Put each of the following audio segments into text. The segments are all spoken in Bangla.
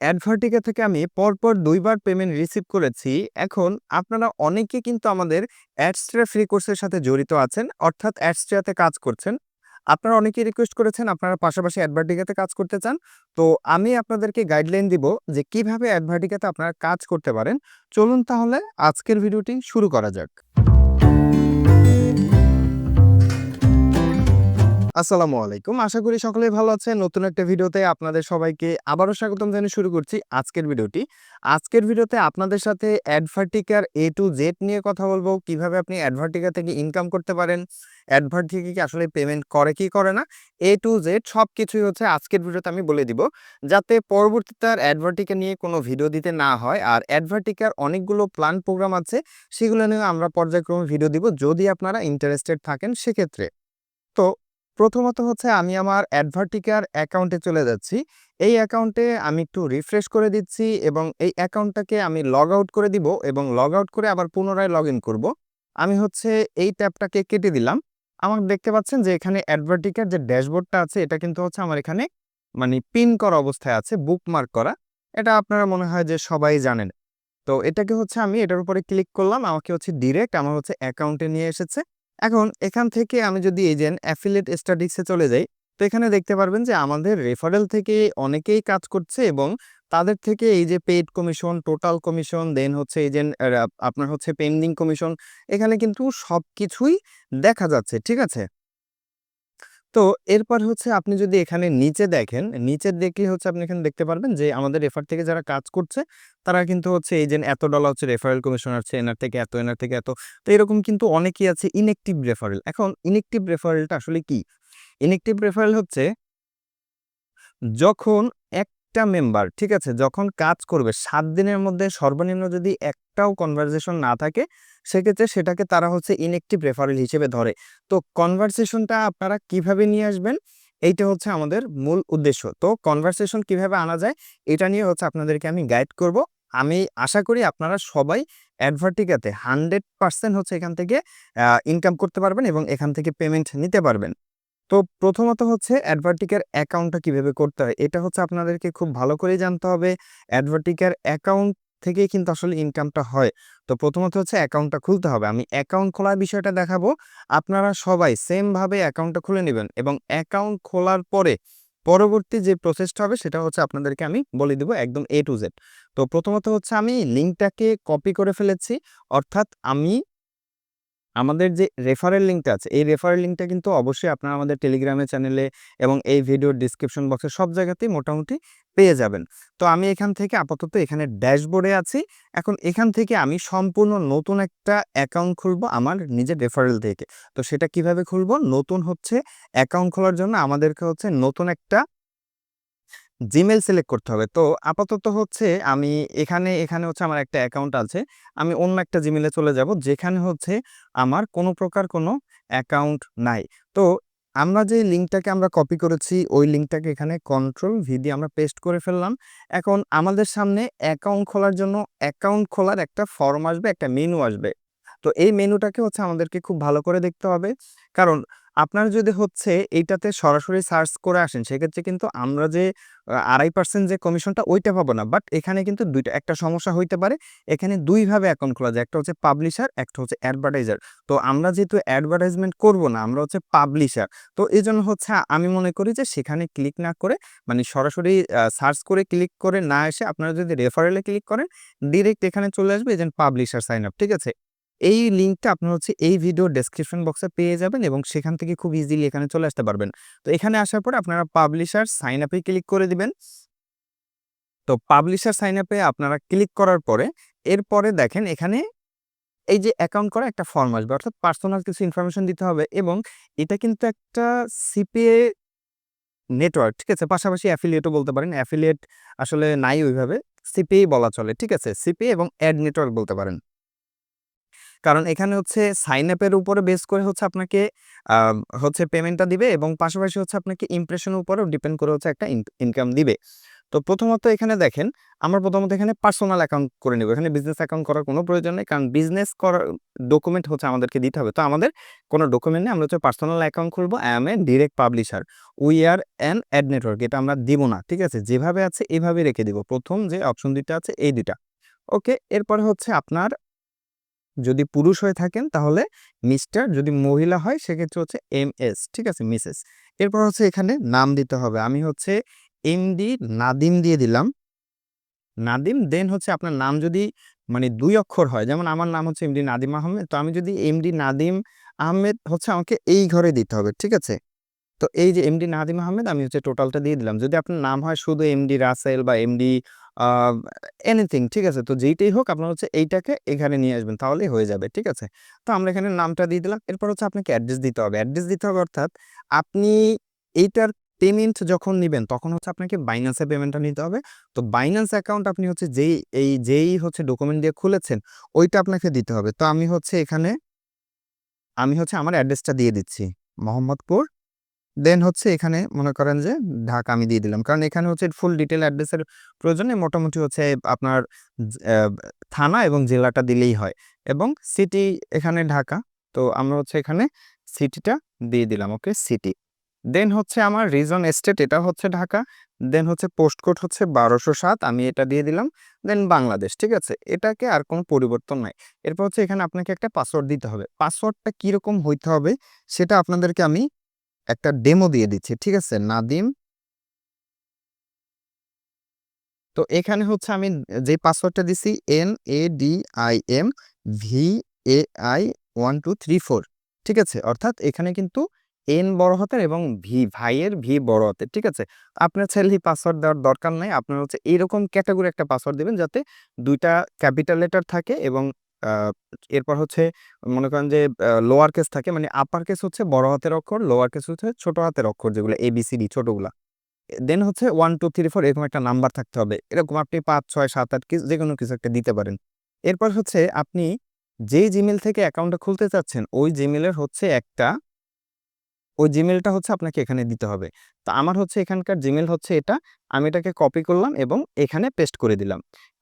অ্যাডভার্টিকা থেকে আমি পরপর দুইবার পেমেন্ট রিসিভ করেছি। এখন আপনারা অনেকে কিন্তু আমাদের অ্যাডস্ট্রা ফ্রি কোর্সের সাথে জড়িত আছেন, অর্থাৎ অ্যাডস্ট্রাতে কাজ করছেন। আপনারা অনেকেই রিকোয়েস্ট করেছেন আপনারা পাশাপাশি অ্যাডভার্টিকাতে কাজ করতে চান। তো আমি আপনাদেরকে গাইডলাইন দিব যে কীভাবে অ্যাডভার্টিকাতে আপনারা কাজ করতে পারেন। চলুন তাহলে আজকের ভিডিওটি শুরু করা যাক। আসসালামু আলাইকুম। আশা করি সকলেই ভালো আছেন। নতুন একটা ভিডিওতে আপনাদের সবাইকে আবারও স্বাগতম জানিয়ে শুরু করছি আজকের ভিডিওটি। আজকের ভিডিওতে আপনাদের সাথে অ্যাডভার্টিকার এ টু জেড নিয়ে কথা বলব। কীভাবে আপনি অ্যাডভার্টিকা থেকে ইনকাম করতে পারেন। অ্যাডভার্টিকা কি আসলে পেমেন্ট করে কি করে না। এ টু জেড সব কিছুই হচ্ছে আজকের ভিডিওতে আমি বলে দিব। যাতে পরবর্তীতে আর অ্যাডভার্টিকা নিয়ে কোনো ভিডিও দিতে না হয়। আর অ্যাডভার্টিকার অনেকগুলো প্ল্যান প্রোগ্রাম আছে। সেগুলো নিয়ে আমরা পর্যায়ক্রমে ভিডিও দিব যদি আপনারা ইন্টারেস্টেড থাকেন সেক্ষেত্রে। তো প্রথমত হচ্ছে আমি আমার অ্যাডভার্টিকার অ্যাকাউন্টে চলে যাচ্ছি। এই অ্যাকাউন্টে আমি একটু রিফ্রেশ করে দিচ্ছি এবং এই অ্যাকাউন্টটাকে আমি লগ আউট করে দিব এবং লগ আউট করে আবার পুনরায় লগ ইন করব। আমি হচ্ছে এই ট্যাবটাকে কেটে দিলাম। আমার দেখতে পাচ্ছেন যে এখানে অ্যাডভার্টিকার যে ড্যাশবোর্ডটা আছে এটা কিন্তু হচ্ছে আমার এখানে মানে পিন করা অবস্থায় আছে, বুকমার্ক করা। এটা আপনারা মনে হয় যে সবাই জানেন। তো এটাকে হচ্ছে আমি এটার উপরে ক্লিক করলাম। আমাকে হচ্ছে ডিরেক্ট আমার হচ্ছে অ্যাকাউন্টে নিয়ে এসেছে। এখন এখান থেকে আমি যদি এই অ্যাফিলেট স্টাডিক্সে চলে যাই, তো এখানে দেখতে পারবেন যে আমাদের রেফারেল থেকে অনেকেই কাজ করছে এবং তাদের থেকে এই যে paid commission, total commission, then হচ্ছে এই আপনার হচ্ছে পেন্ডিং কমিশন, এখানে কিন্তু সব কিছুই দেখা যাচ্ছে। ঠিক আছে? তো এরপর হচ্ছে আপনি যদি এখানে নিচে দেখেন, নিচের দেখলে হচ্ছে আপনি এখানে দেখতে পারবেন যে আমাদের রেফার থেকে যারা কাজ করছে, তারা কিন্তু হচ্ছে এই যে এত ডলার হচ্ছে রেফারেল কমিশন আছে এনার থেকে এত, এনার থেকে এত। তো এরকম কিন্তু অনেকেই আছে ইনএক্টিভ রেফারেল। এখন ইনএক্টিভ রেফারেলটা আসলে কি? ইনএক্টিভ রেফারেল হচ্ছে যখন একটা মেম্বার, ঠিক আছে? যখন কাজ করবে সাত দিনের মধ্যে সর্বনিম্ন যদি একটাও কনভারসেশন না থাকে, সেক্ষেত্রে সেটাকে তারা হচ্ছে ইনএক্টিভ রেফারেল হিসেবে ধরে। তো কনভারসেশনটা আপনারা কীভাবে নিয়ে আসবেন? এইটা হচ্ছে আমাদের মূল উদ্দেশ্য। তো কনভারসেশন কীভাবে আনা যায়? এটা নিয়ে হচ্ছে আপনাদেরকে আমি গাইড করব। আমি আশা করি আপনারা সবাই অ্যাডভার্টিকাতে 100% হচ্ছে এখান থেকে ইনকাম করতে পারবেন এবং এখান থেকে পেমেন্ট নিতে পারবেন। তো প্রথমত হচ্ছে অ্যাডভার্টিকার অ্যাকাউন্টটা কীভাবে করতে হয়? এটা হচ্ছে আপনাদেরকে খুব ভালো করেই জানতে হবে। অ্যাডভার্টিকার অ্যাকাউন্ট থেকেই কিন্তু আসলে ইনকামটা হয়। তো প্রথমত হচ্ছে অ্যাকাউন্টটা খুলতে হবে। আমি অ্যাকাউন্ট খোলার বিষয়টা দেখাবো। আপনারা সবাই সেম ভাবে অ্যাকাউন্টটা খুলে নেবেন এবং অ্যাকাউন্ট খোলার পরে পরবর্তী যে প্রসেসটা হবে সেটা হচ্ছে আপনাদেরকে আমি বলে দিব একদম এ টু জেড তো প্রথমত হচ্ছে আমি লিঙ্কটাকে কপি করে ফেলেছি। অর্থাৎ আমি আমাদের যে রেফারেল লিঙ্কটা আছে, এই রেফারেল লিঙ্কটা কিন্তু অবশ্যই আপনারা আমাদের টেলিগ্রামে চ্যানেলে এবং এই ভিডিওর ডেসক্রিপশন বক্সে সব জায়গাতেই মোটামুটি পেয়ে যাবেন। তো আমি এখান থেকে আপাতত এখানে ড্যাশবোর্ডে আছি। এখন এখান থেকে আমি সম্পূর্ণ নতুন একটা অ্যাকাউন্ট খুলবো আমার নিজের রেফারেল থেকে। তো সেটা কীভাবে খুলবো? নতুন হচ্ছে অ্যাকাউন্ট খোলার জন্য আমাদেরকে হচ্ছে নতুন একটা জিমেইল সিলেক্ট করতে হবে। তো আপাতত হচ্ছে আমি এখানে, এখানে হচ্ছে আমার একটা অ্যাকাউন্ট আছে। আমি অন্য একটা জিমেলে চলে যাব যেখানে হচ্ছে আমার কোনো প্রকার কোনো অ্যাকাউন্ট নাই। তো আমরা যে লিঙ্কটাকে আমরা কপি করেছি ওই লিঙ্কটাকে এখানে কন্ট্রোল ভি দিয়ে আমরা পেস্ট করে ফেললাম। এখন আমাদের সামনে অ্যাকাউন্ট খোলার জন্য অ্যাকাউন্ট খোলার একটা ফর্ম আসবে, একটা মেনু আসবে। তো এই মেনুটাকে হচ্ছে আমাদেরকে খুব ভালো করে দেখতে হবে। কারণ আপনারা যদি হচ্ছে এইটাতে সরাসরি সার্চ করে আসেন সেক্ষেত্রে কিন্তু আমরা যে আড়াই পার্সেন্ট যে কমিশনটা ওইটা পাবো না। বাট এখানে কিন্তু দুইটা একটা সমস্যা হইতে পারে। এখানে দুইভাবে অ্যাকাউন্ট খোলা যায়। একটা হচ্ছে পাবলিশার, একটা হচ্ছে অ্যাডভার্টাইজার। তো আমরা যেহেতু অ্যাডভার্টাইজমেন্ট করব না, আমরা হচ্ছে পাবলিশার। তো এজন্য হচ্ছে আমি মনে করি যে সেখানে ক্লিক না করে মানে সরাসরি সার্চ করে ক্লিক করে না এসে আপনারা যদি রেফারেলে ক্লিক করেন, ডিরেক্ট এখানে চলে আসবে এই যে পাবলিশার সাইন আপ। ঠিক আছে? এই লিঙ্কটা আপনার হচ্ছে এই ভিডিও ডেসক্রিপশন বক্সে পেয়ে যাবেন এবং সেখান থেকে খুব ইজিলি এখানে চলে আসতে পারবেন। তো এখানে আসার পরে আপনারা পাবলিশার সাইন আপ ক্লিক করে দিবেন। তো পাবলিশার সাইন আপে আপনারা ক্লিক করার পরে এরপরে দেখেন এখানে এই যে অ্যাকাউন্ট করা একটা ফর্ম আসবে। অর্থাৎ পার্সোনাল কিছু ইনফরমেশন দিতে হবে এবং এটা কিন্তু একটা সিপিএ নেটওয়ার্ক, ঠিক আছে? পাশাপাশি অ্যাফিলিয়েটও বলতে পারেন। অ্যাফিলিয়েট আসলে নাই ওইভাবে। সিপিএই বলা চলে। ঠিক আছে? সিপিএ এবং অ্যাড নেটওয়ার্ক বলতে পারেন। কারণ এখানে হচ্ছে সাইন আপ এর উপরে বেস করে হচ্ছে আপনাকে হচ্ছে পেমেন্টটা দিবে এবং পাশাপাশি হচ্ছে আপনাকে ইমপ্রেশনের উপরেও ডিপেন্ড করে হচ্ছে একটা ইনকাম দিবে। তো প্রথমত এখানে দেখেন, আমরা প্রথমত এখানে পার্সোনাল অ্যাকাউন্ট করে নেব। এখানে বিজনেস অ্যাকাউন্ট করার কোনো প্রয়োজন নেই কারণ বিজনেস করার ডকুমেন্ট হচ্ছে আমাদেরকে দিতে হবে। তো আমাদের কোনো ডকুমেন্ট নেই, আমরা হচ্ছে পার্সোনাল অ্যাকাউন্ট খুলবো। I am a direct publisher we are an ad network এটা আমরা দিব না, ঠিক আছে? যেভাবে আছে এইভাবে রেখে দিব। প্রথম যে অপশন দুইটা আছে, এই দুইটা। ওকে এরপরে হচ্ছে আপনার যদি পুরুষ হয়ে থাকেন, তাহলে মিস্টার, যদি মহিলা হয়, সেক্ষেত্রে হচ্ছে এম এস, ঠিক আছে, মিসেস। এরপর হচ্ছে এখানে নাম দিতে হবে। আমি হচ্ছে এমডি নাদিম দিয়ে দিলাম। নাদিম, দেন হচ্ছে আপনার নাম যদি মানে দুই অক্ষর হয়, যেমন আমার নাম হচ্ছে এমডি নাদিম আহমেদ, তো আমি যদি এমডি নাদিম আহমেদ হচ্ছে আমাকে এই ঘরে দিতে হবে, ঠিক আছে? তো এই যে এমডি নাদিম আহমেদ, আমি হচ্ছে টোটালটা দিয়ে দিলাম। যদি আপনার নাম হয় শুধু এমডি রাসেল বা এমডি এনিথিং ঠিক আছে? তো যেইটাই হোক, আপনার হচ্ছে এইটাকে এখানে নিয়ে আসবেন, তাহলেই হয়ে যাবে, ঠিক আছে? তো আমরা এখানে নামটা দিয়ে দিলাম, এরপর হচ্ছে আপনাকে অ্যাড্রেস দিতে হবে। অ্যাড্রেস দিতে হবে অর্থাৎ আপনি এইটার পেমেন্ট যখন নেবেন, তখন হচ্ছে আপনাকে বাইন্যান্সে পেমেন্টটা নিতে হবে। তো বাইন্যান্স অ্যাকাউন্ট আপনি হচ্ছে যেই, এই যেই হচ্ছে ডকুমেন্ট দিয়ে খুলেছেন, ওইটা আপনাকে দিতে হবে। তো আমি হচ্ছে এখানে, আমি হচ্ছে আমার অ্যাড্রেসটা দিয়ে দিচ্ছি। মোহাম্মদপুর দেন হচ্ছে এখানে মনে করেন যে ঢাকা আমি দিয়ে দিলাম। কারণ এখানে হচ্ছে ফুল ডিটেল অ্যাড্রেসের প্রয়োজনে মোটামুটি হচ্ছে আপনার থানা এবং জেলাটা দিলেই হয়। এবং সিটি এখানে ঢাকা, তো আমরা হচ্ছে এখানে সিটিটা দিয়ে দিলাম ওকে সিটি দেন হচ্ছে আমার রিজন এস্টেট এটা হচ্ছে ঢাকা। দেন হচ্ছে পোস্ট কোড হচ্ছে বারোশো সাত, আমি এটা দিয়ে দিলাম। দেন বাংলাদেশ, ঠিক আছে? এটাকে আর কোনো পরিবর্তন নাই। এরপর হচ্ছে এখানে আপনাকে একটা পাসওয়ার্ড দিতে হবে। পাসওয়ার্ডটা কীরকম হইতে হবে, সেটা আপনাদেরকে আমি একটা ডেমো দিয়ে দিচ্ছি, ঠিক আছে? নাদিম। তো এখানে হচ্ছে আমি যে পাসওয়ার্ডটা দিছি N A D I M V A I one two three four ঠিক আছে? অর্থাৎ এখানে কিন্তু এন বড় হাতের এবং ভি ভাইয়ের ভি বড় হাতের, ঠিক আছে? আপনার চাইলে পাসওয়ার্ড দেওয়ার দরকার নাই। আপনার হচ্ছে এরকম ক্যাটাগরি একটা পাসওয়ার্ড দেবেন যাতে দুইটা ক্যাপিটাল লেটার থাকে এবং এরপর হচ্ছে মনে করেন যে লোয়ার কেস থাকে মানে আপার কেস হচ্ছে বড় হাতের অক্ষর লোয়ার কেস হচ্ছে ছোট হাতের অক্ষর যেগুলো এবিসিডি ছোটগুলা। দেন হচ্ছে ওয়ান টু থ্রি ফোর এরকম একটা নাম্বার থাকতে হবে। এরকম আপনি পাঁচ, ছয়, সাত, আট যে কোনো কিছু একটা দিতে পারেন। এরপর হচ্ছে আপনি যেই জিমেল থেকে অ্যাকাউন্টটা খুলতে চাচ্ছেন, ওই জিমেলের হচ্ছে একটা, ওই জিমেলটা হচ্ছে আপনাকে এখানে দিতে হবে। তো আমার হচ্ছে এখানকার জিমেল হচ্ছে এটা আমি এটাকে কপি করলাম এবং এখানে পেস্ট করে দিলাম।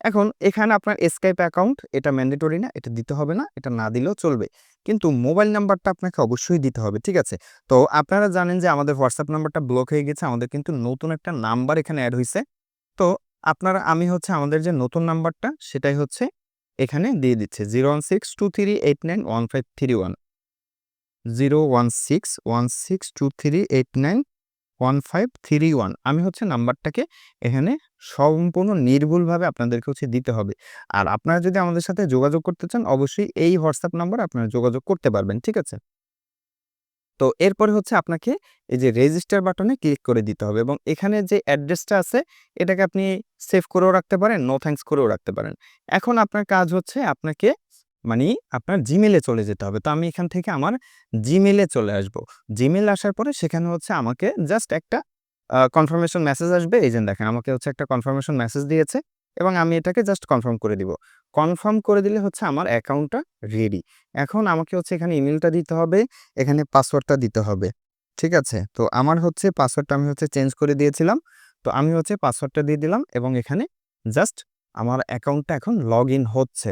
এখন এখানে আপনার স্কাইপ অ্যাকাউন্ট এটা ম্যান্ডেটরি না, এটা দিতে হবে না, এটা না দিলেও চলবে। কিন্তু মোবাইল নাম্বারটা আপনাকে অবশ্যই দিতে হবে, ঠিক আছে? তো আপনারা জানেন যে আমাদের হোয়াটসঅ্যাপ নাম্বারটা ব্লক হয়ে গেছে, আমাদের কিন্তু নতুন একটা নাম্বার এখানে অ্যাড হয়েছে তো আপনারা, আমি হচ্ছে আমাদের যে নতুন নাম্বারটা সেটাই হচ্ছে এখানে দিয়ে দিচ্ছে। Zero one six two three eight nine one five three one zero one six one six two three eight nine one five three one আমি হচ্ছে নাম্বারটাকে এখানে সম্পূর্ণ নির্ভুলভাবে আপনাদেরকে হচ্ছে দিতে হবে। আর আপনারা যদি আমাদের সাথে যোগাযোগ করতে চান, অবশ্যই এই হোয়াটসঅ্যাপ নাম্বার আপনারা যোগাযোগ করতে পারবেন, ঠিক আছে? তো এরপরে হচ্ছে আপনাকে এই যে রেজিস্টার বাটনে ক্লিক করে দিতে হবে এবং এখানে যে অ্যাড্রেসটা আছে, এটাকে আপনি সেভ করেও রাখতে পারেন নো থ্যাঙ্কস করেও রাখতে পারেন। এখন আপনার কাজ হচ্ছে আপনাকে মানে আপনার জিমেলে চলে যেতে হবে। তো আমি এখান থেকে আমার জিমেলে চলে আসব। জিমেল আসার পরে সেখানে হচ্ছে আমাকে জাস্ট একটা কনফার্মেশন মেসেজ আসবে। এই যে দেখেন, আমাকে হচ্ছে একটা কনফার্মেশন মেসেজ দিয়েছে এবং আমি এটাকে জাস্ট কনফার্ম করে দিব। কনফার্ম করে দিলে হচ্ছে আমার অ্যাকাউন্টটা রেডি এখন আমাকে হচ্ছে এখানে ইমেলটা দিতে হবে, এখানে পাসওয়ার্ডটা দিতে হবে। ঠিক আছে? তো আমার হচ্ছে পাসওয়ার্ডটা আমি হচ্ছে চেঞ্জ করে দিয়েছিলাম। তো আমি হচ্ছে পাসওয়ার্ডটা দিয়ে দিলাম এবং এখানে জাস্ট আমার অ্যাকাউন্টটা এখন লগ ইন হচ্ছে।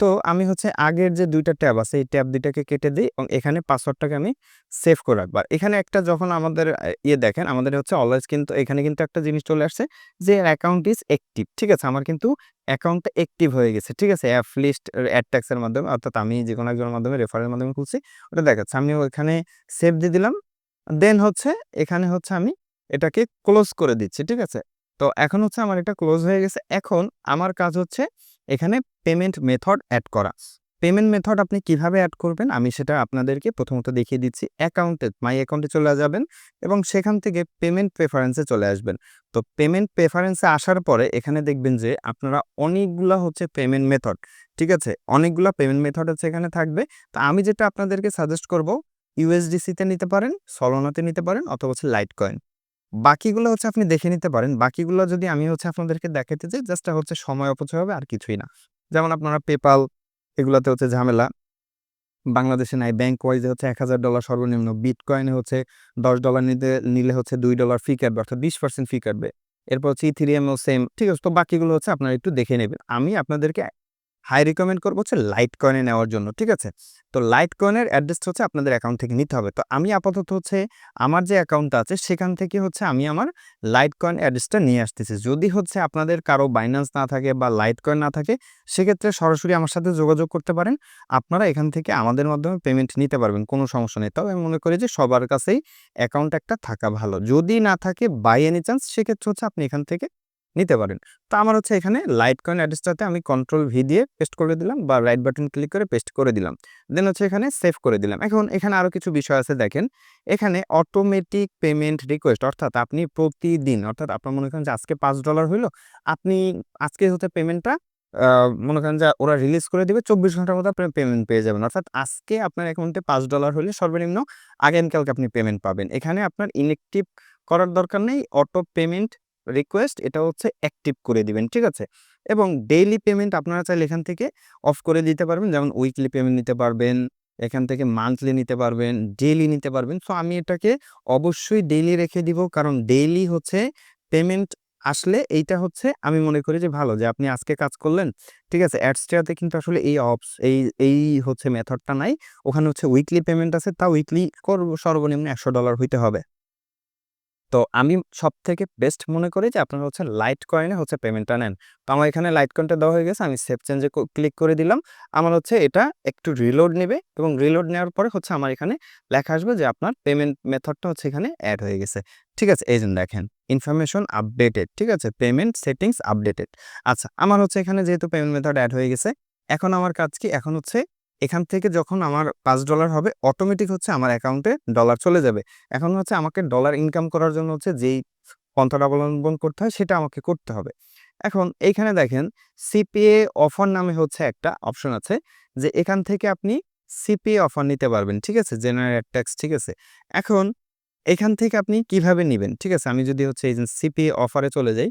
তো আমি হচ্ছে আগের যে দুইটা ট্যাব আছে, এই ট্যাব দুইটাকে কেটে দিই এবং এখানে পাসওয়ার্ডটাকে আমি সেভ করে রাখব। এখানে একটা যখন আমাদের ইয়ে দেখেন, আমাদের হচ্ছে অলওয়েজ কিন্তু, এখানে কিন্তু একটা জিনিস চলে আসছে যে অ্যাকাউন্ট ইজ অ্যাক্টিভ ঠিক আছে? আমার কিন্তু অ্যাকাউন্টটা অ্যাক্টিভ হয়ে গেছে, ঠিক আছে? অ্যাপ লিস্ট অ্যাড ট্যাক্সের মাধ্যমে, অর্থাৎ আমি যে কোনো একজনের মাধ্যমে রেফারের মাধ্যমে খুলছি, ওটা দেখাচ্ছে। আমি এখানে সেভ দিয়ে দিলাম দেন হচ্ছে এখানে হচ্ছে আমি এটাকে ক্লোজ করে দিচ্ছি, ঠিক আছে? তো এখন হচ্ছে আমার এটা ক্লোজ হয়ে গেছে। এখন আমার কাজ হচ্ছে এখানে পেমেন্ট মেথড অ্যাড করা। পেমেন্ট মেথড আপনি কীভাবে অ্যাড করবেন? আমি সেটা আপনাদেরকে প্রথমত দেখিয়ে দিচ্ছি। অ্যাকাউন্টে মাই অ্যাকাউন্টে চলে যাবেন এবং সেখান থেকে পেমেন্ট প্রেফারেন্সে চলে আসবেন। তো পেমেন্ট প্রেফারেন্সে আসার পরে এখানে দেখবেন যে আপনারা অনেকগুলা হচ্ছে পেমেন্ট মেথড ঠিক আছে? অনেকগুলা পেমেন্ট মেথড হচ্ছে এখানে থাকবে। তো আমি যেটা আপনাদেরকে সাজেস্ট করব ইউএসডিসিতে নিতে পারেন সলোনাতে নিতে পারেন অথবা হচ্ছে লাইট কয়েন বাকিগুলো হচ্ছে আপনি দেখে নিতে পারেন। বাকিগুলো যদি আমি হচ্ছে আপনাদেরকে দেখাতে চাই, জাস্ট হচ্ছে সময় অপচয় হবে, আর কিছুই না। যেমন আপনারা পেপাল এগুলাতে হচ্ছে ঝামেলা। বাংলাদেশে নাই ব্যাংক ওয়াইজে হচ্ছে এক হাজার ডলার সর্বনিম্ন বিটকয়েনে হচ্ছে দশ ডলার নিতে, নিলে হচ্ছে দুই ডলার ফি কাটবে, অর্থাৎ বিশ পার্সেন্ট ফি কাটবে। এরপর হচ্ছে ইথিরিয়ামও সেম ঠিক আছে? তো বাকিগুলো হচ্ছে আপনারা একটু দেখে নেবেন। আমি আপনাদেরকে হাই রিকমেন্ড করব হচ্ছে লাইট কয়েনে নেওয়ার জন্য, ঠিক আছে? তো লাইট কয়েনের অ্যাড্রেসটা হচ্ছে আপনাদের অ্যাকাউন্ট থেকে নিতে হবে। তো আমি আপাতত হচ্ছে আমার যে অ্যাকাউন্টটা আছে, সেখান থেকে হচ্ছে আমি আমার লাইট কয়েন অ্যাড্রেসটা নিয়ে আসতেছি। যদি হচ্ছে আপনাদের কারও বাইন্যান্স না থাকে বা লাইট কয়েন না থাকে, সেক্ষেত্রে সরাসরি আমার সাথে যোগাযোগ করতে পারেন। আপনারা এখান থেকে আমাদের মাধ্যমে পেমেন্ট নিতে পারবেন, কোনো সমস্যা নেই। তবে আমি মনে করি যে সবার কাছেই অ্যাকাউন্ট একটা থাকা ভালো। যদি না থাকে বাই এনি চান্স সেক্ষেত্রে হচ্ছে আপনি এখান থেকে নিতে পারেন। তো আমার হচ্ছে এখানে লাইট কয়েন অ্যাড্রেসটাতে আমি কন্ট্রোল ভি দিয়ে পেস্ট করে দিলাম বা রাইট বাটন ক্লিক করে পেস্ট করে দিলাম। দেন হচ্ছে এখানে সেভ করে দিলাম। এখন এখানে আরও কিছু বিষয় আছে দেখেন। এখানে অটোমেটিক পেমেন্ট রিকোয়েস্ট অর্থাৎ আপনি প্রতিদিন, অর্থাৎ আপনার মনে করেন যে আজকে পাঁচ ডলার হইল, আপনি আজকে হচ্ছে পেমেন্টটা মনে করেন যে ওরা রিলিজ করে দিবে, চব্বিশ ঘণ্টার মধ্যে আপনি পেমেন্ট পেয়ে যাবেন। অর্থাৎ আজকে আপনার অ্যাকাউন্টে পাঁচ ডলার হলে সর্বনিম্ন আগামীকালকে আপনি পেমেন্ট পাবেন। এখানে আপনার ইনএক্টিভ করার দরকার নেই অটো পেমেন্ট রিকোয়েস্ট এটা হচ্ছে অ্যাক্টিভ করে দিবেন, ঠিক আছে? এবং ডেইলি পেমেন্ট আপনারা চাইলে এখান থেকে অফ করে দিতে পারবেন, যেমন উইকলি পেমেন্ট নিতে পারবেন, এখান থেকে মান্থলি নিতে পারবেন ডেইলি নিতে পারবেন। সো আমি এটাকে অবশ্যই ডেইলি রেখে দিব, কারণ ডেইলি হচ্ছে পেমেন্ট আসলে এইটা হচ্ছে আমি মনে করি যে ভালো, যে আপনি আজকে কাজ করলেন, ঠিক আছে? অ্যাডস্টেয়াতে কিন্তু আসলে এই অপস এই এই হচ্ছে মেথডটা নাই। ওখানে হচ্ছে উইকলি পেমেন্ট আছে, তা উইকলি করব, সর্বনিম্ন একশো ডলার হইতে হবে। তো আমি সব থেকে বেস্ট মনে করি যে আপনারা হচ্ছে লাইট কয়েনে হচ্ছে পেমেন্টটা নেন। তো আমার এখানে লাইট কয়েনটা দেওয়া হয়ে গেছে, আমি সেভ চেঞ্জে ক্লিক করে দিলাম। আমার হচ্ছে এটা একটু রিলোড নেবে এবং রিলোড নেওয়ার পরে হচ্ছে আমার এখানে লেখা আসবে যে আপনার পেমেন্ট মেথডটা হচ্ছে এখানে অ্যাড হয়ে গেছে। ঠিক আছে, এই জন্য দেখেন ইনফরমেশন আপডেটেড ঠিক আছে? পেমেন্ট সেটিংস আপডেটেড আচ্ছা আমার হচ্ছে এখানে যেহেতু পেমেন্ট মেথড অ্যাড হয়ে গেছে, এখন আমার কাজ কি? এখন হচ্ছে এখান থেকে যখন আমার পাঁচ ডলার হবে অটোমেটিক হচ্ছে আমার অ্যাকাউন্টে ডলার চলে যাবে। এখন হচ্ছে আমাকে ডলার ইনকাম করার জন্য হচ্ছে যেই পন্থাটা অবলম্বন করতে হয়, সেটা আমাকে করতে হবে। এখন এইখানে দেখেন সিপিএ অফার নামে হচ্ছে একটা অপশন আছে, যে এখান থেকে আপনি সিপিএ অফার নিতে পারবেন, ঠিক আছে? জেনারেট ট্যাক্স ঠিক আছে? এখন এখান থেকে আপনি কীভাবে নেবেন, ঠিক আছে? আমি যদি হচ্ছে এই যে সিপিএ অফারে চলে যাই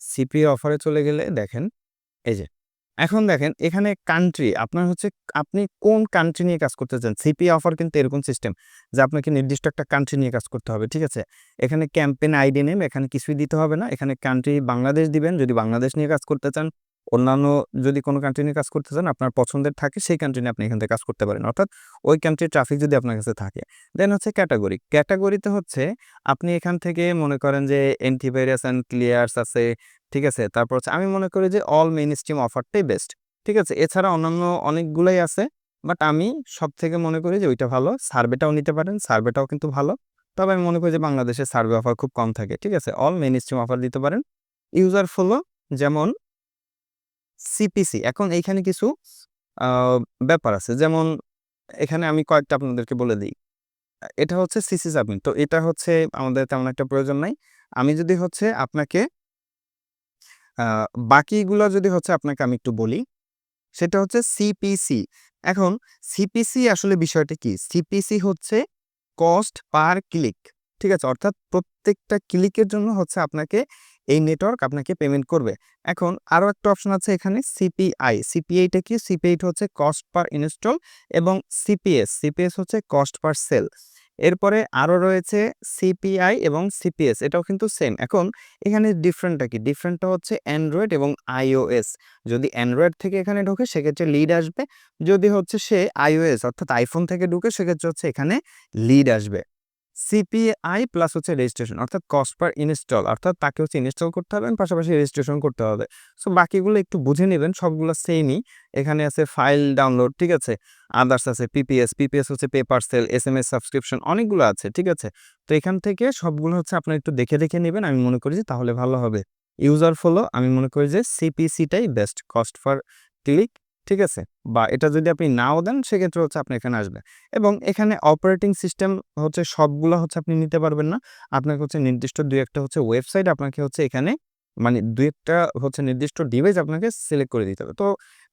সিপিএ অফারে চলে গেলে দেখেন, এই যে এখন দেখেন, এখানে কান্ট্রি আপনার হচ্ছে আপনি কোন কান্ট্রি নিয়ে কাজ করতে চান? সিপি অফার কিন্তু এরকম সিস্টেম যে আপনাকে নির্দিষ্ট একটা কান্ট্রি নিয়ে কাজ করতে হবে, ঠিক আছে? এখানে ক্যাম্পেন আইডি নেম এখানে কিছুই দিতে হবে না। এখানে কান্ট্রি বাংলাদেশ দিবেন, যদি বাংলাদেশ নিয়ে কাজ করতে চান অন্যান্য যদি কোনো কান্ট্রি নিয়ে কাজ করতে চান, আপনার পছন্দের থাকে, সেই কান্ট্রি নিয়ে আপনি এখান থেকে কাজ করতে পারেন। অর্থাৎ ওই কান্ট্রির ট্রাফিক যদি আপনার কাছে থাকে। দেন হচ্ছে ক্যাটাগরি ক্যাটাগরিতে হচ্ছে, আপনি এখান থেকে মনে করেন যে অ্যান্টিভাইরাস অ্যান্ড ক্লিয়ার্স আছে, ঠিক আছে? তারপর হচ্ছে আমি মনে করি যে অল মেইন স্ট্রিম অফারটাই বেস্ট ঠিক আছে? এছাড়া অন্যান্য অনেকগুলোই আছে বাট আমি সব থেকে মনে করি যে ওইটা ভালো। সার্ভেটাও নিতে পারেন সার্ভেটাও কিন্তু ভালো। তবে আমি মনে করি যে বাংলাদেশে সার্ভে অফার খুব কম থাকে, ঠিক আছে? অল মেইন স্ট্রিম অফার দিতে পারেন। ইউজার ফলো যেমন সিপিসি এখন এইখানে কিছু ব্যাপার আছে। যেমন, এখানে আমি কয়েকটা আপনাদেরকে বলে দিই। এটা হচ্ছে সিসি সাবমিট তো এটা হচ্ছে আমাদের তেমন একটা প্রয়োজন নাই। আমি যদি হচ্ছে আপনাকে বাকিগুলো যদি হচ্ছে আপনাকে আমি একটু বলি, সেটা হচ্ছে সিপিসি এখন সিপিসি আসলে বিষয়টা কি? সিপিসি হচ্ছে কস্ট পার ক্লিক ঠিক আছে? অর্থাৎ প্রত্যেকটা ক্লিকের জন্য হচ্ছে আপনাকে এই নেটওয়ার্ক আপনাকে পেমেন্ট করবে। এখন আরও একটা অপশন আছে এখানে সিপিআই সিপিআইটা কি? সিপিআইটা হচ্ছে কস্ট পার ইনস্টল এবং সিপিএস সিপিএস হচ্ছে কস্ট পার সেল এরপরে আরও রয়েছে সিপিআই এবং সিপিএস এটাও কিন্তু সেম এখন এখানে ডিফারেন্টটা কি? ডিফারেন্টটা হচ্ছে অ্যান্ড্রয়েড এবং আইওএস যদি অ্যান্ড্রয়েড থেকে এখানে ঢোকে, সেক্ষেত্রে লিড আসবে। যদি হচ্ছে সে আইওএস অর্থাৎ আইফোন থেকে ঢুকে, সেক্ষেত্রে হচ্ছে এখানে লিড আসবে। সিপিআই প্লাস হচ্ছে রেজিস্ট্রেশন অর্থাৎ কস্ট পার ইনস্টল অর্থাৎ তাকে হচ্ছে ইনস্টল করতে হবে পাশাপাশি রেজিস্ট্রেশন করতে হবে। সো বাকিগুলো একটু বুঝে নেবেন, সবগুলো সেমই এখানে আছে ফাইল ডাউনলোড ঠিক আছে? আদার্স আছে পিপিএস পিপিএস হচ্ছে pay per sale S M S subscription অনেকগুলো আছে, ঠিক আছে? তো এখান থেকে সবগুলো হচ্ছে আপনার একটু দেখে দেখে নেবেন, আমি মনে করি যে তাহলে ভালো হবে। ইউজার ফলো আমি মনে করি যে সিপিসিটাই বেস্ট কস্ট ফর ক্লিক ঠিক আছে? বা এটা যদি আপনি নাও দেন, সেক্ষেত্রে হচ্ছে আপনি এখানে আসবেন এবং এখানে অপারেটিং সিস্টেম হচ্ছে সবগুলো হচ্ছে আপনি নিতে পারবেন না। আপনাকে হচ্ছে নির্দিষ্ট দুই একটা হচ্ছে ওয়েবসাইট আপনাকে হচ্ছে এখানে মানে দুই একটা হচ্ছে নির্দিষ্ট ডিভাইস আপনাকে সিলেক্ট করে দিতে হবে। তো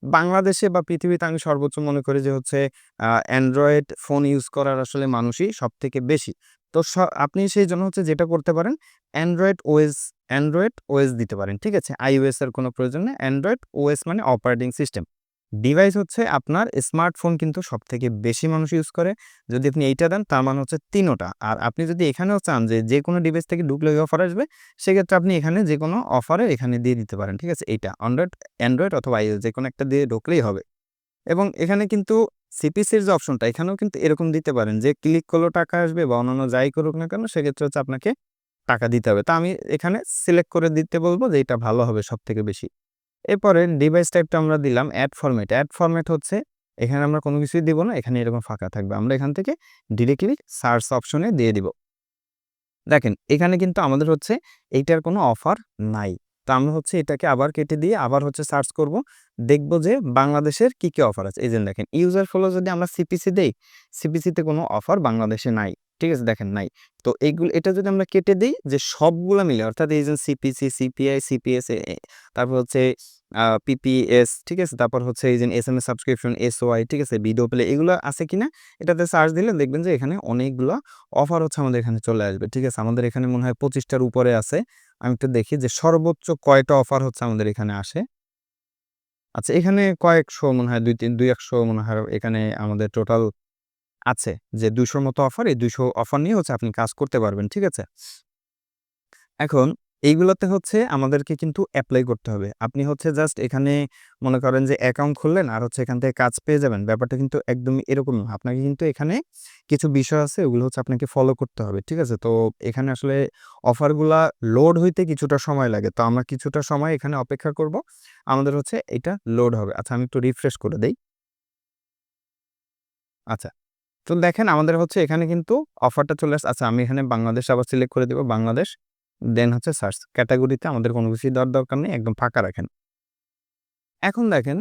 বাংলাদেশে বা পৃথিবীতে আমি সর্বোচ্চ মনে করি যে হচ্ছে অ্যান্ড্রয়েড ফোন ইউজ করার আসলে মানুষই সব থেকে বেশি। তো আপনি সেই জন্য হচ্ছে যেটা করতে পারেন অ্যান্ড্রয়েড ওএস অ্যান্ড্রয়েড ওএস দিতে পারেন। ঠিক আছে? আইওএস এর কোনো প্রয়োজন নেই। অ্যান্ড্রয়েড ওএস মানে অপারেটিং সিস্টেম ডিভাইস হচ্ছে আপনার স্মার্টফোন কিন্তু সবথেকে বেশি মানুষ ইউজ করে। যদি আপনি এইটা দেন তার মানে হচ্ছে তিনোটা আর আপনি যদি এখানেও চান যে যে কোনো ডিভাইস থেকে ঢুকলে ওই অফার আসবে, সেক্ষেত্রে আপনি এখানে যে কোনো অফারে এখানে দিয়ে দিতে পারেন। ঠিক আছে? এইটা অন্ড্রয়েড অ্যান্ড্রয়েড অথবা আইএস যে কোনো একটা দিয়ে ঢুকলেই হবে। এবং এখানে কিন্তু সিপিসির যে অপশনটা এখানেও কিন্তু এরকম দিতে পারেন যে ক্লিক করলেও টাকা আসবে বা অন্যান্য যাই করুক না কেন সেক্ষেত্রে হচ্ছে আপনাকে টাকা দিতে হবে। তা আমি এখানে সিলেক্ট করে দিতে বলব যে এটা ভালো হবে সব থেকে বেশি। এরপরে ডিভাইস টাইপটা আমরা দিলাম অ্যাড ফরম্যাট। অ্যাড ফরম্যাট হচ্ছে এখানে আমরা কোনো কিছুই দিব না। এখানে এরকম ফাঁকা থাকবে। আমরা এখান থেকে ডিরেক্টলি সার্চ অপশনে দিয়ে দিব। দেখেন এখানে কিন্তু আমাদের হচ্ছে এইটার কোনো অফার নাই। তো আমরা হচ্ছে এটাকে আবার কেটে দিয়ে আবার হচ্ছে সার্চ করব। দেখব যে বাংলাদেশের কি, কি অফার আছে। এই দেখেন ইউজার ফলো যদি আমরা সিপিসি দেই, সিপিসিতে কোনো অফার বাংলাদেশে নাই। ঠিক আছে? দেখেন নাই। তো এইগুলো এটা যদি আমরা কেটে দিই যে সবগুলা মিলে অর্থাৎ এই যে সিপিসি, সিপিআই, সিপিএস তারপর হচ্ছে পিপিএস ঠিক আছে? তারপর হচ্ছে এই যে এসএমএস সাবস্ক্রিপশন, এসওআই ঠিক আছে? ভিডিও প্লে এগুলো আছে কিনা এটাতে সার্চ দিলে দেখবেন যে এখানে অনেকগুলা অফার হচ্ছে আমাদের এখানে চলে আসবে। ঠিক আছে? আমাদের এখানে মনে হয় পঁচিশটার উপরে আছে। আমি একটু দেখি যে সর্বোচ্চ কয়টা অফার হচ্ছে আমাদের এখানে আসে। আচ্ছা এখানে কয়েকশো মনে হয় ২-৩ ২-১০০ মনে হয় এখানে আমাদের টোটাল আছে যে দুশোর মতো অফার। এই ২০০ অফার নিয়ে হচ্ছে আপনি কাজ করতে পারবেন। ঠিক আছে? এখন এইগুলোতে হচ্ছে আমাদেরকে কিন্তু অ্যাপ্লাই করতে হবে। আপনি হচ্ছে জাস্ট এখানে মনে করেন যে অ্যাকাউন্ট খুললেন আর হচ্ছে এখান থেকে কাজ পেয়ে যাবেন। ব্যাপারটা কিন্তু একদমই এরকম। আপনাকে কিন্তু এখানে কিছু বিষয় আছে, ওগুলো হচ্ছে আপনাকে ফলো করতে হবে। ঠিক আছে? তো এখানে আসলে অফারগুলা লোড হইতে কিছুটা সময় লাগে। তো আমরা কিছুটা সময় এখানে অপেক্ষা করব। আমাদের হচ্ছে এটা লোড হবে। আচ্ছা আমি একটু রিফ্রেশ করে দেই। আচ্ছা। তো দেখেন আমাদের হচ্ছে এখানে কিন্তু অফারটা চলে আসছে। আচ্ছা আমি এখানে বাংলাদেশ আবার সিলেক্ট করে দিব বাংলাদেশ। দেন হচ্ছে সার্চ। ক্যাটাগরিতে আমাদের কোনো কিছুই দেওয়ার দরকার নেই। একদম ফাঁকা রাখেন। এখন দেখেন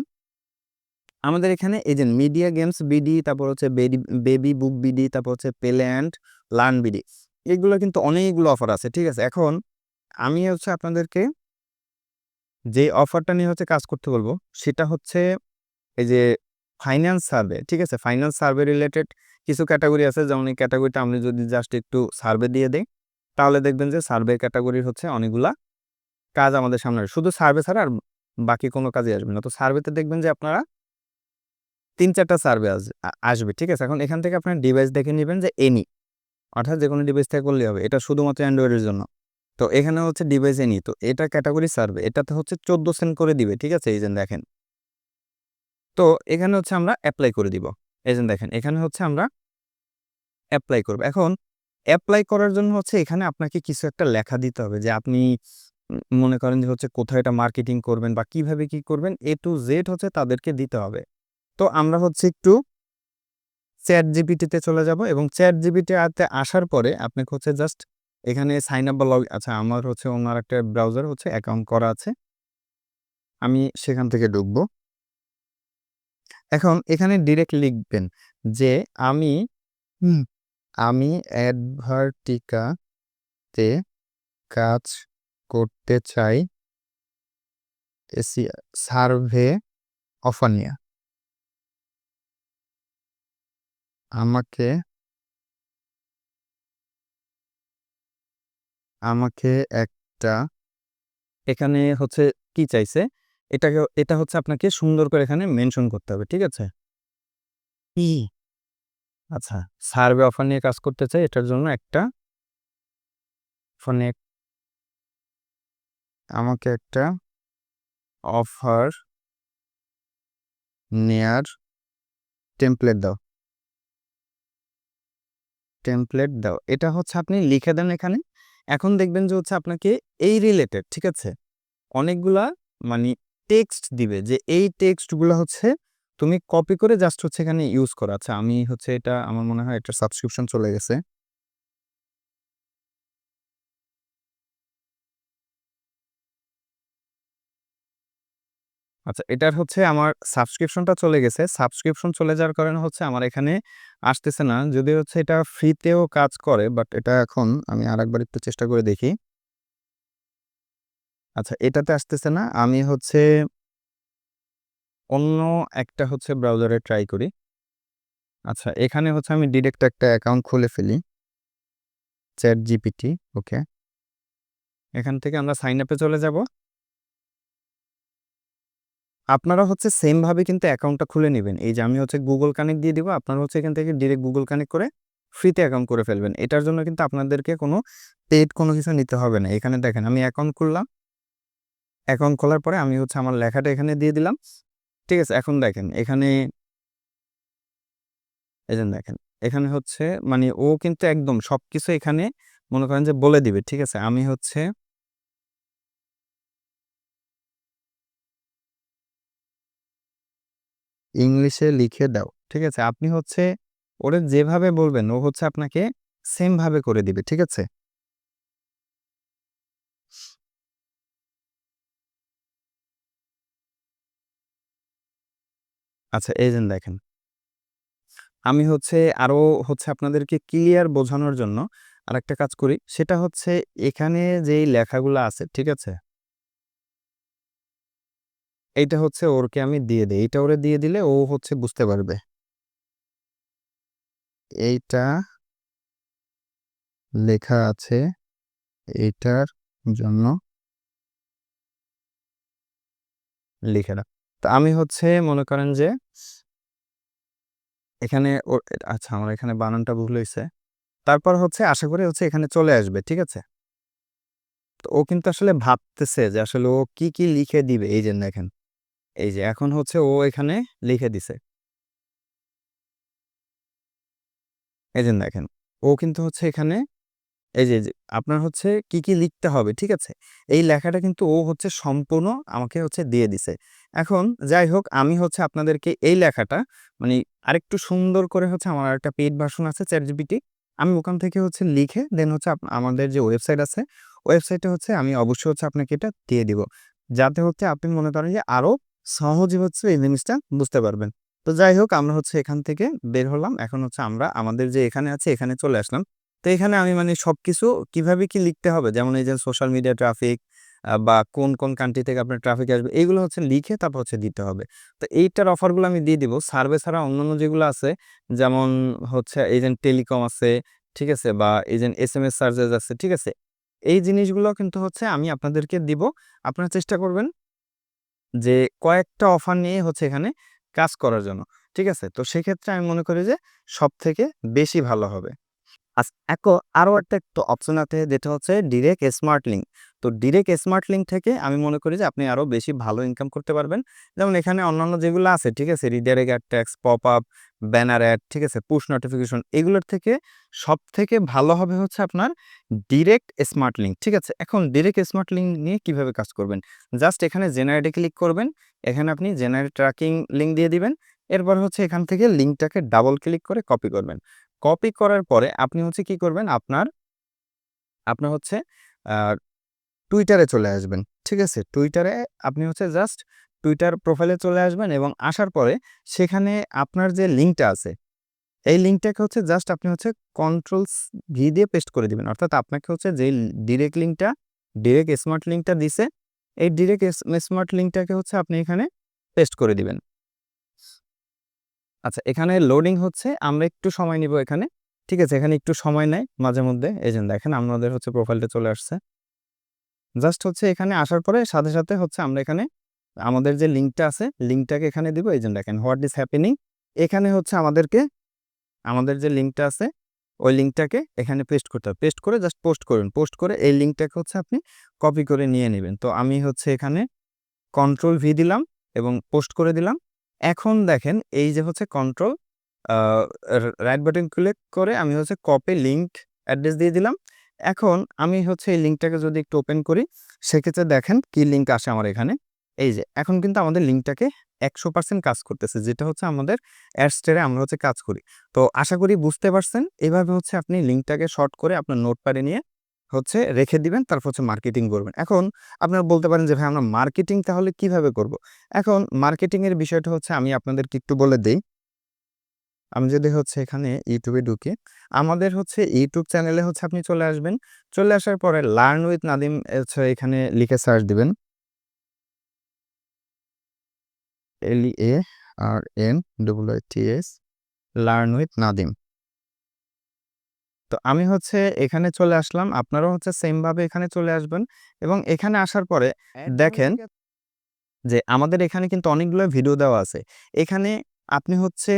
আমাদের এখানে এই যে মিডিয়া গেমস বিডি, তারপর হচ্ছে বেবি বুক বিডি, তারপর হচ্ছে প্লে অ্যান্ড লার্ন বিডি। এগুলো কিন্তু অনেকগুলো অফার আছে। ঠিক আছে? এখন আমি হচ্ছে আপনাদেরকে যে অফারটা নিয়ে হচ্ছে কাজ করতে বলব সেটা হচ্ছে এই যে ফাইন্যান্স সার্ভে। ঠিক আছে? ফাইন্যান্স সার্ভে রিলেটেড কিছু ক্যাটেগরি আছে যেমন এই ক্যাটেগরিটা আমি যদি জাস্ট একটু সার্ভে দিয়ে দেই, তাহলে দেখবেন যে সার্ভে ক্যাটেগরির হচ্ছে অনেকগুলা কাজ আমাদের সামনে। শুধু সার্ভে ছাড়া আর বাকি কোনো কাজই আসবে না। তো সার্ভেতে দেখবেন যে আপনারা ৩-৪ টা সার্ভে আসবে। ঠিক আছে? এখন এখান থেকে আপনার ডিভাইস দেখে নিবেন যে এনি। অর্থাৎ যেকোনো ডিভাইস থেকে করলেই হবে। এটা শুধুমাত্র অ্যান্ড্রয়েডের জন্য। তো এখানে হচ্ছে ডিভাইস এনি। তো এটা ক্যাটাগরি সার্ভে। এটাতে হচ্ছে ১৪ সেন্ট করে দিবে। ঠিক আছে? এই যে দেখেন। তো এখানে হচ্ছে আমরা অ্যাপ্লাই করে দিব। এই যে দেখেন এখানে হচ্ছে আমরা এপ্লাই করব। এখন অ্যাপ্লাই করার জন্য হচ্ছে এখানে আপনাকে কিছু একটা লেখা দিতে হবে যে আপনি মনে করেন যে হচ্ছে কোথায় এটা মার্কেটিং করবেন বা কীভাবে কি করবেন এ টু জেড হচ্ছে তাদেরকে দিতে হবে। তো আমরা হচ্ছে একটু চ্যাট জিবিটিতে চলে যাব এবং ChatGPT তে আসার পরে আপনাকে হচ্ছে জাস্ট এখানে সাইন আপ বা লগ আচ্ছা আমার হচ্ছে অন্য আরেকটা ব্রাউজার হচ্ছে অ্যাকাউন্ট করা আছে। আমি সেখান থেকে ঢুকব। এখন এখানে ডিরেক্ট লিখবেন যে আমি আমি অ্যাডভার্টিকাতে কাজ করতে চাই সার্ভে অফানিয়া আমাকে আমাকে একটা এখানে হচ্ছে কি চাইছে? এটাকে এটা হচ্ছে আপনাকে সুন্দর করে এখানে মেনশন করতে হবে। ঠিক আছে? কি? আচ্ছা, সার্ভে অফার নিয়ে কাজ করতে চাই এটার জন্য একটা ফোনে আমাকে একটা অফার নেয়ার টেমপ্লেট দাও। টেমপ্লেট দাও। এটা হচ্ছে আপনি লিখে দেন এখানে। এখন দেখবেন যে হচ্ছে আপনাকে এই রিলেটেড ঠিক আছে? অনেকগুলা মানে টেক্সট দিবে যে এই টেক্সটগুলো হচ্ছে তুমি কপি করে জাস্ট হচ্ছে এখানে ইউজ করা। আচ্ছা আমি হচ্ছে এটা আমার মনে হয় এটার সাবস্ক্রিপশন চলে গেছে। আচ্ছা এটার হচ্ছে আমার সাবস্ক্রিপশনটা চলে গেছে। সাবস্ক্রিপশন চলে যাওয়ার কারণে হচ্ছে আমার এখানে আসতেছে না। যদি হচ্ছে এটা ফ্রিতেও কাজ করে বাট এটা এখন আমি আরেকবার একটু চেষ্টা করে দেখি। আচ্ছা এটাতে আসতেছে না। আমি হচ্ছে অন্য একটা হচ্ছে ব্রাউজারে ট্রাই করি। আচ্ছা এখানে হচ্ছে আমি ডিরেক্ট একটা অ্যাকাউন্ট খুলে ফেলি। ChatGPT okay. এখান থেকে আমরা সাইন আপে চলে যাব। আপনারা হচ্ছে সেমভাবে কিন্তু অ্যাকাউন্টটা খুলে নেবেন এই যে আমি হচ্ছে গুগল কানেক্ট দিয়ে দিব, আপনারা হচ্ছে এখান থেকে ডিরেক্ট গুগল কানেক্ট করে ফ্রিতে অ্যাকাউন্ট করে ফেলবেন এটার জন্য কিন্তু আপনাদেরকে কোনো পেড কোনো কিছু নিতে হবে না এখানে দেখেন, আমি অ্যাকাউন্ট খুললাম অ্যাকাউন্ট খোলার পরে আমি হচ্ছে আমার লেখাটা এখানে দিয়ে দিলাম ঠিক আছে, এখন দেখেন, এখানে এই দেখেন, এখানে হচ্ছে মানে ও কিন্তু একদম সবকিছু এখানে মনে করেন যে বলে দিবে, ঠিক আছে? আমি হচ্ছে ইংলিশে লিখে দাও, ঠিক আছে? আপনি হচ্ছে ওরে যেভাবে বলবেন, ও হচ্ছে আপনাকে সেম ভাবে করে দিবে, ঠিক আছে? আচ্ছা এই দেখেন। আমি হচ্ছে আরও হচ্ছে আপনাদেরকে ক্লিয়ার বোঝানোর জন্য আর একটা কাজ করি। সেটা হচ্ছে এখানে যেই লেখাগুলো আছে, ঠিক আছে? এইটা হচ্ছে ওরকে আমি দিয়ে দিই। এইটা ওরে দিয়ে দিলে ও হচ্ছে বুঝতে পারবে। এইটা লেখা আছে এইটার জন্য লিখে রাখ। তো আমি হচ্ছে মনে করেন যে এখানে আচ্ছা আমার এখানে বানানটা ভুল হয়েছে তারপর হচ্ছে আশা করি হচ্ছে এখানে চলে আসবে, ঠিক আছে? তো ও কিন্তু আসলে ভাবতেছে যে আসলে ও কি কি লিখে দিবে, এই যে দেখেন। এই যে এখন হচ্ছে ও এখানে লিখে দিছে। এই যে দেখেন, ও কিন্তু হচ্ছে এখানে এই যে আপনার হচ্ছে কি কি লিখতে হবে, ঠিক আছে? এই লেখাটা কিন্তু ও হচ্ছে সম্পূর্ণ আমাকে হচ্ছে দিয়ে দিছে। এখন যাই হোক, আমি হচ্ছে আপনাদেরকে এই লেখাটা মানে আরেকটু সুন্দর করে হচ্ছে আমার একটা পেইড ভার্সন আছে চ্যাট আমি ওখান থেকে হচ্ছে লিখে দেন হচ্ছে আমাদের যে ওয়েবসাইট আছে, ওয়েবসাইটে হচ্ছে আমি অবশ্যই হচ্ছে আপনাকে এটা দিয়ে দিব। যাতে হচ্ছে আপনি মনে করেন যে আরও সহজে হচ্ছে এই জিনিসটা বুঝতে পারবেন। তো যাই হোক, আমরা হচ্ছে এখান থেকে বের হলাম। এখন হচ্ছে আমরা আমাদের যে এখানে আছে, এখানে চলে আসলাম। তো এখানে আমি মানে সব কিছু কীভাবে কি লিখতে হবে? যেমন এই যে সোশ্যাল মিডিয়া ট্রাফিক বা কোন কোন কান্ট্রি থেকে আপনার ট্রাফিক আসবে এইগুলো হচ্ছে লিখে তারপর হচ্ছে দিতে হবে। তো এইটার অফারগুলো আমি দিয়ে দিব। সার্ভে ছাড়া অন্যান্য যেগুলো আছে, যেমন হচ্ছে এজেন্ট টেলিকম আছে, ঠিক আছে? বা agent S M S charges আছে, ঠিক আছে? এই জিনিসগুলো কিন্তু হচ্ছে আমি আপনাদেরকে দিব। আপনারা চেষ্টা করবেন যে কয়েকটা অফার নিয়ে হচ্ছে এখানে কাজ করার জন্য, ঠিক আছে? তো সেক্ষেত্রে আমি মনে করি যে সব থেকে বেশি ভালো হবে। একো আরও একটা একটু অপশন আছে যেটা হচ্ছে ডিরেক্ট স্মার্ট লিঙ্ক তো ডিরেক্ট স্মার্ট লিঙ্ক থেকে আমি মনে করি যে আপনি আরও বেশি ভালো ইনকাম করতে পারবেন। যেমন এখানে অন্যান্য যেগুলো আছে, ঠিক আছে? Redirect ad tax pop up banner ad ঠিক আছে? পুশ নোটিফিকেশন এগুলোর থেকে সব থেকে ভালো হবে হচ্ছে আপনার ডিরেক্ট স্মার্ট লিঙ্ক ঠিক আছে? এখন ডিরেক্ট স্মার্ট লিঙ্ক নিয়ে কীভাবে কাজ করবেন? জাস্ট এখানে জেনারেটে ক্লিক করবেন। এখানে আপনি জেনারেট ট্র্যাকিং লিঙ্ক দিয়ে দিবেন। এরপর হচ্ছে এখান থেকে লিঙ্কটাকে ডাবল ক্লিক করে কপি করবেন। কপি করার পরে আপনি হচ্ছে কি করবেন? আপনার আপনার হচ্ছে টুইটারে চলে আসবেন, ঠিক আছে? টুইটারে আপনি হচ্ছে জাস্ট টুইটার প্রোফাইলে চলে আসবেন এবং আসার পরে সেখানে আপনার যে লিঙ্কটা আছে, এই লিঙ্কটাকে হচ্ছে জাস্ট আপনি হচ্ছে কন্ট্রোল ভি দিয়ে পেস্ট করে দিবেন। অর্থাৎ আপনাকে হচ্ছে যে ডিরেক্ট লিঙ্কটা ডিরেক্ট স্মার্ট লিঙ্কটা দিছে, এই ডিরেক্ট স্মার্ট লিঙ্কটাকে হচ্ছে আপনি এখানে পেস্ট করে দিবেন। আচ্ছা এখানে লোডিং হচ্ছে, আমরা একটু সময় নিব এখানে, ঠিক আছে? এখানে একটু সময় নেয় মাঝে মধ্যে, এই দেখেন, আমাদের হচ্ছে প্রোফাইলটা চলে আসছে। জাস্ট হচ্ছে এখানে আসার পরে, সাথে সাথে হচ্ছে আমরা এখানে, আমাদের যে লিঙ্কটা আছে লিঙ্কটাকে এখানে দিব, এই দেখেন হোয়াট ইজ হ্যাপেনিং এখানে হচ্ছে আমাদেরকে, আমাদের যে লিঙ্কটা আছে, ওই লিঙ্কটাকে এখানে পেস্ট করতে হবে। পেস্ট করে জাস্ট পোস্ট করুন। পোস্ট করে এই লিঙ্কটাকে হচ্ছে আপনি কপি করে নিয়ে নেবেন। তো আমি হচ্ছে এখানে কন্ট্রোল ভি দিলাম এবং পোস্ট করে দিলাম। এখন দেখেন এই যে হচ্ছে কন্ট্রোল রাইট বাটন ক্লিক করে আমি হচ্ছে কপি লিঙ্ক অ্যাড্রেস দিয়ে দিলাম। এখন আমি হচ্ছে এই লিঙ্কটাকে যদি একটু ওপেন করি, সেক্ষেত্রে দেখেন কি লিঙ্ক আসে আমার এখানে। এই যে, এখন কিন্তু আমাদের লিঙ্কটাকে একশো পার্সেন্ট কাজ করতেছে, যেটা হচ্ছে আমাদের অ্যাডস্টেরে আমরা হচ্ছে কাজ করি। তো আশা করি বুঝতে পারছেন, এভাবে হচ্ছে আপনি লিঙ্কটাকে শর্ট করে আপনার নোট নোটপ্যাডে নিয়ে হচ্ছে রেখে দিবেন, তারপর হচ্ছে মার্কেটিং করবেন। এখন আপনারা বলতে পারেন যে, ভাই, আমরা মার্কেটিং তাহলে কীভাবে করব? এখন মার্কেটিং এর বিষয়টা হচ্ছে আমি আপনাদেরকে একটু বলে দেই। আমি যদি হচ্ছে এখানে ইউটিউবে ঢুকি, আমাদের হচ্ছে ইউটিউব চ্যানেলে হচ্ছে আপনি চলে আসবেন। চলে আসার পরে লার্ন উইথ নাদিম হচ্ছে এখানে লিখে সার্চ দিবেন। L A R N W T S learn with Nadim তো আমি হচ্ছে এখানে চলে আসলাম। আপনারাও হচ্ছে সেম ভাবে এখানে চলে আসবেন এবং এখানে আসার পরে দেখেন যে আমাদের এখানে কিন্তু অনেকগুলো ভিডিও দেওয়া আছে। এখানে আপনি হচ্ছে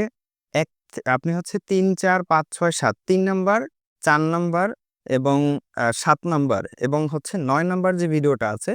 এক আপনি হচ্ছে তিন চার পাঁচ ছয় সাত তিন নাম্বার চার নাম্বার এবং সাত নাম্বার এবং হচ্ছে নয় নাম্বার যে ভিডিওটা আছে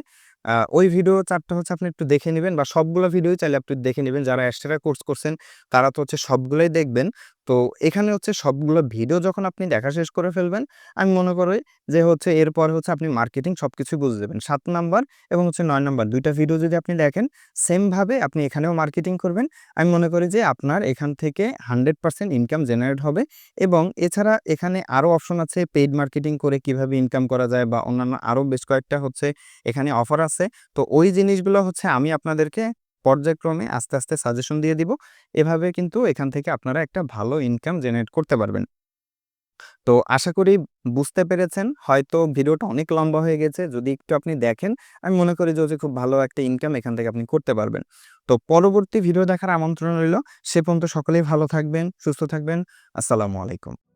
ওই ভিডিও চারটা হচ্ছে আপনি একটু দেখে নেবেন বা সবগুলো ভিডিও চাইলে আপনি দেখে নেবেন। যারা এক্সট্রা কোর্স করছেন তারা তো হচ্ছে সবগুলোই দেখবেন। তো এখানে হচ্ছে সবগুলো ভিডিও যখন আপনি দেখা শেষ করে ফেলবেন, আমি মনে করি যে হচ্ছে এরপর হচ্ছে আপনি মার্কেটিং সব কিছু বুঝে যাবেন সাত নাম্বার এবং হচ্ছে নয় নাম্বার দুইটা ভিডিও যদি আপনি দেখেন সেমভাবে আপনি এখানেও মার্কেটিং করবেন। আমি মনে করি যে আপনার এখান থেকে হান্ড্রেড পার্সেন্ট ইনকাম জেনারেট হবে এবং এছাড়া এখানে আরও অপশন আছে পেইড মার্কেটিং করে কীভাবে ইনকাম করা যায় বা অন্যান্য আরও বেশ কয়েকটা হচ্ছে এখানে অফার আছে। তো ওই জিনিসগুলো হচ্ছে আমি আপনাদেরকে পর্যায়ক্রমে আস্তে আস্তে সাজেশন দিয়ে দিব। এভাবে কিন্তু এখান থেকে আপনারা একটা ভালো ইনকাম জেনারেট করতে পারবেন। তো আশা করি বুঝতে পেরেছেন। হয়তো ভিডিওটা অনেক লম্বা হয়ে গেছে। যদি একটু আপনি দেখেন, আমি মনে করি যে খুব ভালো একটা ইনকাম এখান থেকে আপনি করতে পারবেন। তো পরবর্তী ভিডিও দেখার আমন্ত্রণ রইল। সে পর্যন্ত সকলেই ভালো থাকবেন, সুস্থ থাকবেন। আসসালামু আলাইকুম।